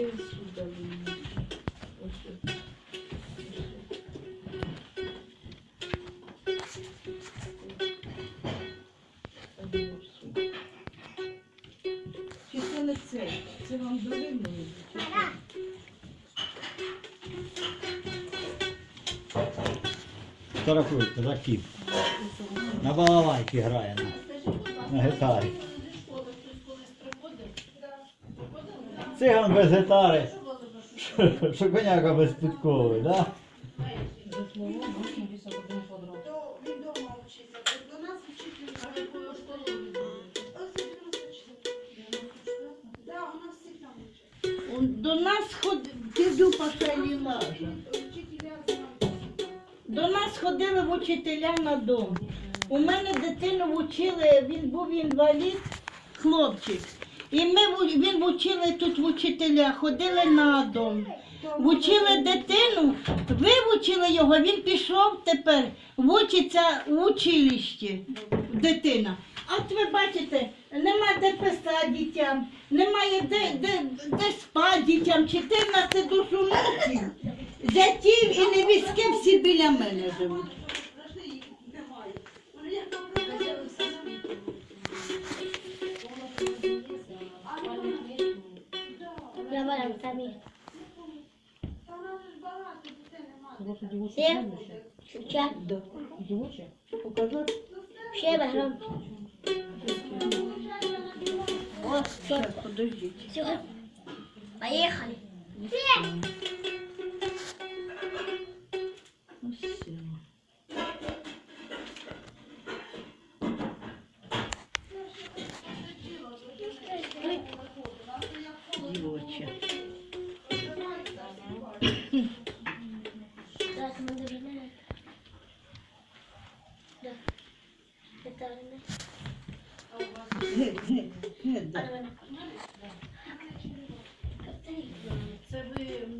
Через вийму. Чи це не це? Це вам? Чи що? Фотографуйте. На балалайки грає на, на гітарі. Циган без гітари. Що- коняка без підкови, да? До нас вчитель. Ось 94. Да, у нас всі там вчать. Он До нас ходив, діду пошелі лажа. Вчителя. До нас ходили вчителя на дом. У мене дитину вчили, він був інвалід, хлопчик. І ми в- він вчили тут вчителя, ходили на дом. Вчили дитину, вивчили його, він пішов тепер, вчиться в училищі, дитина. А От ви бачите, нема де писати дітям, немає де, де, де спати дітям, 14 душ онуків, зятів і невістки всі біля мене живуть. Де? правда Все? Да. Ще. О, зараз, подождіть. Все. Поехали. Ось Дівоча. Да, мандарини. Да. Это